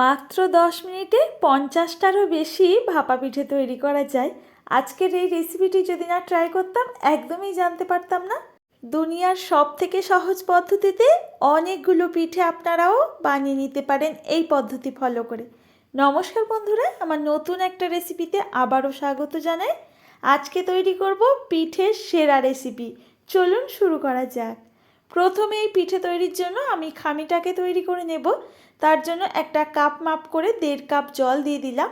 মাত্র দশ মিনিটে পঞ্চাশটারও বেশি ভাপা পিঠে তৈরি করা যায়। আজকের এই রেসিপিটি যদি না ট্রাই করতাম, একদমই জানতে পারতাম না। দুনিয়ার সব থেকে সহজ পদ্ধতিতে অনেকগুলো পিঠে আপনারাও বানিয়ে নিতে পারেন এই পদ্ধতি ফলো করে। নমস্কার বন্ধুরা, আমার নতুন একটা রেসিপিতে আবারও স্বাগত জানাই। আজকে তৈরি করব পিঠের সেরা রেসিপি চলুন শুরু করা যাক। প্রথমে এই পিঠে তৈরির জন্য আমি খামিটাকে তৈরি করে নেব। তার জন্য একটা কাপ মাপ করে দেড় কাপ জল দিয়ে দিলাম।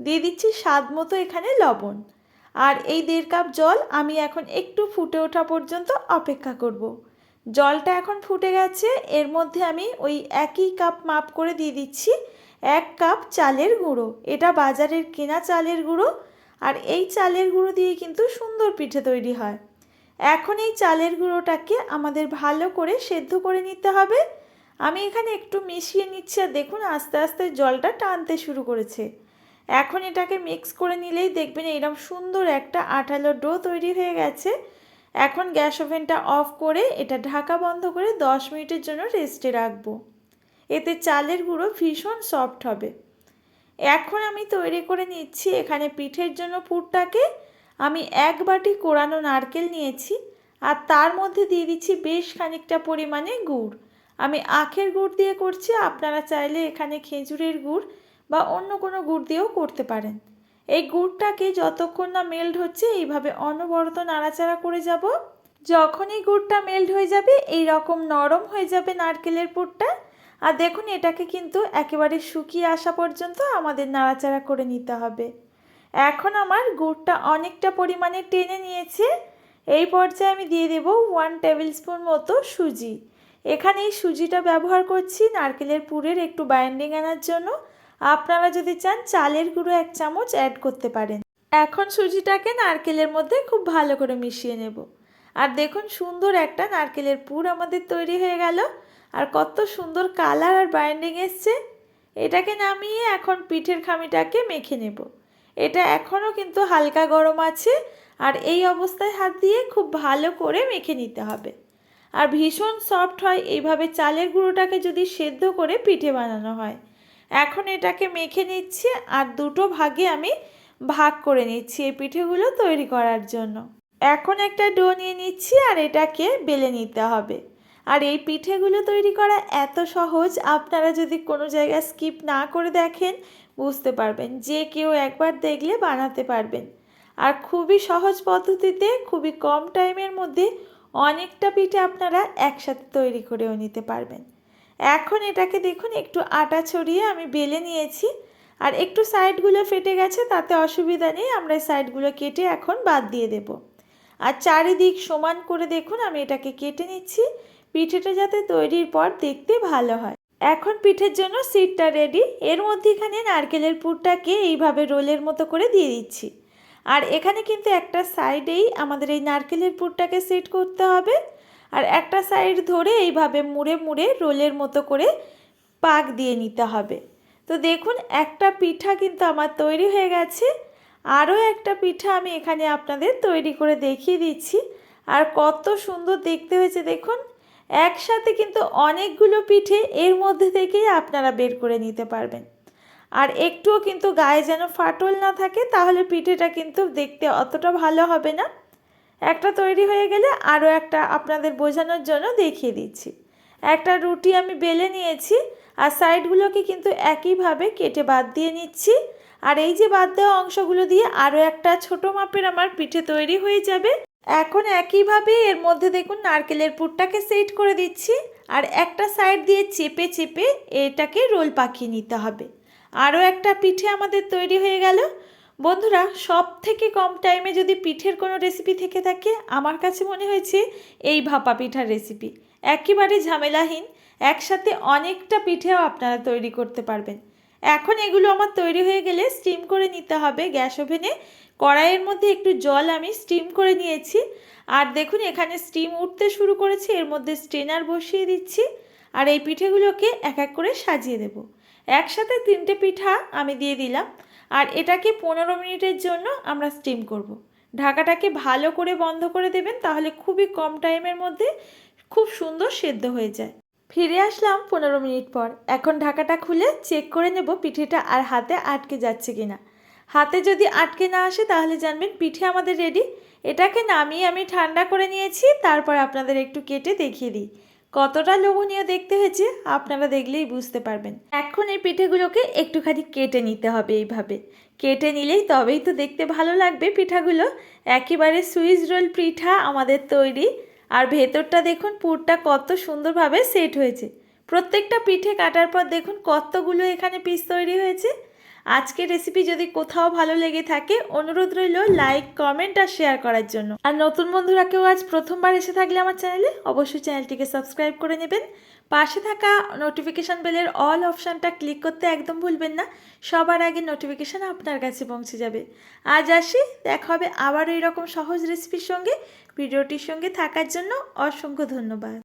দিয়ে দিচ্ছি স্বাদ মতো এখানে লবণ। আর এই দেড় কাপ জল আমি এখন একটু ফুটে ওঠা পর্যন্ত অপেক্ষা করব। জলটা এখন ফুটে গেছে, এর মধ্যে আমি ওই একই কাপ মাপ করে দিয়ে দিচ্ছি এক কাপ চালের গুঁড়ো। এটা বাজারের কেনা চালের গুঁড়ো, আর এই চালের গুঁড়ো দিয়ে কিন্তু সুন্দর পিঠে তৈরি হয়। এখন এই চালের গুঁড়োটাকে আমাদের ভালো করে সেদ্ধ করে নিতে হবে। আমি এখানে একটু মিশিয়ে নিচ্ছি আর দেখুন আস্তে আস্তে জলটা টানতে শুরু করেছে। এখন এটাকে মিক্স করে নিলেই দেখবেন এরকম সুন্দর একটা আঠালো ডো তৈরি হয়ে গেছে। এখন গ্যাস ওভেনটা অফ করে এটা ঢাকা বন্ধ করে দশ মিনিটের জন্য রেস্টে রাখব। এতে চালের গুঁড়ো ভীষণ সফট হবে। এখন আমি তৈরি করে নিচ্ছি এখানে পিঠের জন্য পুরটাকে। আমি এক বাটি কোরানো নারকেল নিয়েছি আর তার মধ্যে দিয়ে দিচ্ছি বেশ খানিকটা পরিমাণে গুড়। আমি আখের গুড় দিয়ে করছি, আপনারা চাইলে এখানে খেজুরের গুড় বা অন্য কোনো গুড় দিয়েও করতে পারেন। এই গুড়টাকে যতক্ষণ না মেল্ট হচ্ছে, এইভাবে অনবরত নাড়াচাড়া করে যাব। যখনই গুড়টা মেল্ট হয়ে যাবে এই রকম নরম হয়ে যাবে নারকেলের পুরটা। আর দেখুন, এটাকে কিন্তু একেবারে শুকিয়ে আসা পর্যন্ত আমাদের নাড়াচাড়া করে নিতে হবে। এখন আমার গুড়টা অনেকটা পরিমাণে টেনে নিয়েছে। এই পর্যায়ে আমি দিয়ে দেব ওয়ান টেবিল স্পুন মতো সুজি। এখানে এই সুজিটা ব্যবহার করছি, নারকেলের পুরের একটু বাইন্ডিং আনার জন্য। আপনারা যদি চান, চালের গুঁড়ো এক চামচ অ্যাড করতে পারেন। এখন সুজিটাকে নারকেলের মধ্যে খুব ভালো করে মিশিয়ে নেব। আর দেখুন, সুন্দর একটা নারকেলের পুর আমাদের তৈরি হয়ে গেল। আর কত সুন্দর কালার আর বাইন্ডিং এসছে। এটাকে নামিয়ে এখন পিঠের খামিটাকে মেখে নেব। এটা এখনও কিন্তু হালকা গরম আছে। আর এই অবস্থায় হাত দিয়ে খুব ভালো করে মেখে নিতে হবে। আর ভীষণ সফট হয় এইভাবে চালের গুঁড়োটাকে যদি সেদ্ধ করে পিঠে বানানো হয়। এখন এটাকে মেখে নিচ্ছি আর দুটো ভাগে আমি ভাগ করে নিচ্ছি এই পিঠেগুলো তৈরি করার জন্য। এখন একটা ডো নিয়ে নিচ্ছি আর এটাকে বেলে নিতে হবে। আর এই পিঠেগুলো তৈরি করা এত সহজ, আপনারা যদি কোনো জায়গায় স্কিপ না করে দেখেন, বুঝতে পারবেন। যে কেউ একবার দেখলে বানাতে পারবেন। আর খুবই সহজ পদ্ধতিতে, খুবই কম টাইমের মধ্যে অনেকটা পিঠে আপনারা একসাথে তৈরি করেও নিতে পারবেন। এখন এটাকে দেখুন, একটু আটা ছড়িয়ে আমি বেলে নিয়েছি। আর একটু সাইডগুলো ফেটে গেছে, তাতে অসুবিধা নেই, আমরা সাইডগুলো কেটে এখন বাদ দিয়ে দেব। আর চারিদিক সমান করে দেখুন, আমি এটাকে কেটে নিচ্ছি। পিঠেটা যাতে তৈরির পর দেখতে ভালো হয়। এখন পিঠের জন্য সিটটা রেডি এর মধ্যেখানে নারকেলের পুরটাকে এইভাবে রোলের মতো করে দিয়ে দিচ্ছি। আর এখানে কিন্তু একটা সাইডেই আমাদের এই নারকেলের পুরটাকে সেট করতে হবে। আর একটা সাইড ধরে এইভাবে মুড়ে মুড়ে রোলের মতো করে পাক দিয়ে নিতে হবে। তো দেখুন, একটা পিঠা কিন্তু আমার তৈরি হয়ে গেছে। আরও একটা পিঠা আমি এখানে আপনাদের তৈরি করে দেখিয়ে দিচ্ছি। আর কত সুন্দর দেখতে হয়েছে দেখুন। একসাথে কিন্তু অনেকগুলো পিঠে এর মধ্যে থেকেই আপনারা বের করে নিতে পারবেন। আর একটুও কিন্তু গায়ে যেন ফাটল না থাকে, তাহলে পিঠেটা কিন্তু দেখতে অতটা ভালো হবে না। একটা তৈরি হয়ে গেলে আরও একটা আপনাদের বোঝানোর জন্য দেখিয়ে দিচ্ছি। একটা রুটি আমি বেলে নিয়েছি, আর সাইডগুলোকে কিন্তু একইভাবে কেটে বাদ দিয়ে নিচ্ছি। আর এই যে বাদ দেওয়া অংশগুলো দিয়ে আরও একটা ছোট মাপের আমার পিঠে তৈরি হয়ে যাবে। এখন একইভাবে এর মধ্যে দেখুন নারকেলের পুরটাকে সেট করে দিচ্ছি, আর একটা সাইড দিয়ে চেপে চেপে এটাকে রোল পাকিয়ে নিতে হবে। আরও একটা পিঠে আমাদের তৈরি হয়ে গেল। বন্ধুরা সব থেকে কম টাইমে যদি পিঠের কোনো রেসিপি থেকে থাকে, আমার কাছে মনে হয়েছে এই ভাপা পিঠার রেসিপি একেবারে ঝামেলাহীন, একসাথে অনেকটা পিঠেও আপনারা তৈরি করতে পারবেন। এখন এগুলো আমার তৈরি হয়ে গেলে স্টিম করে নিতে হবে গ্যাস ওভেনে। কড়াইয়ের মধ্যে একটু জল আমি স্টিম করে নিয়েছি। আর দেখুন, এখানে স্টিম উঠতে শুরু করেছে, এর মধ্যে স্ট্রেনার বসিয়ে দিচ্ছি। আর এই পিঠেগুলোকে এক এক করে সাজিয়ে দেব। একসাথে তিনটে পিঠা আমি দিয়ে দিলাম। আর এটাকে পনেরো মিনিটের জন্য আমরা স্টিম করব। ঢাকাটাকে ভালো করে বন্ধ করে দেবেন, তাহলে খুবই কম টাইমের মধ্যে খুব সুন্দর সেদ্ধ হয়ে যায়। ফিরে আসলাম পনেরো মিনিট পর। এখন ঢাকাটা খুলে চেক করে নেব পিঠেটা আর হাতে আটকে যাচ্ছে কিনা। হাতে যদি আটকে না আসে, তাহলে জানবেন পিঠে আমাদের রেডি এটাকে নামিয়ে আমি ঠান্ডা করে নিয়েছি, তারপর আপনাদের একটু কেটে দেখিয়ে দিই। কতটা লোভনীয় দেখতে হয়েছে আপনারা দেখলেই বুঝতে পারবেন। এখন এই পিঠেগুলোকে একটুখানি কেটে নিতে হবে এইভাবে। কেটে নিলেই তবেই তো দেখতে ভালো লাগবে পিঠাগুলো। একেবারে সুইচ রোল পিঠা আমাদের তৈরি। আর ভেতরটা দেখুন, পুরটা কত সুন্দরভাবে সেট হয়েছে। প্রত্যেকটা পিঠে কাটার পর দেখুন কতগুলো এখানে পিস তৈরি হয়েছে। আজকের রেসিপি যদি কোথাও ভালো লেগে থাকে, অনুরোধ রইল লাইক কমেন্ট আর শেয়ার করার জন্য। আর নতুন বন্ধুরা কেউ আজ প্রথমবার এসে থাকলে আমার চ্যানেলে অবশ্যই চ্যানেলটিকে সাবস্ক্রাইব করে নেবেন। পাশে থাকা নোটিফিকেশান বেলের অল অপশানটা ক্লিক করতে একদম ভুলবেন না। সবার আগে নোটিফিকেশান আপনার কাছে পৌঁছে যাবে। আজ আসি, দেখা হবে আবার এইরকম সহজ রেসিপির সঙ্গে ভিডিওটির সঙ্গে থাকার জন্য অসংখ্য ধন্যবাদ।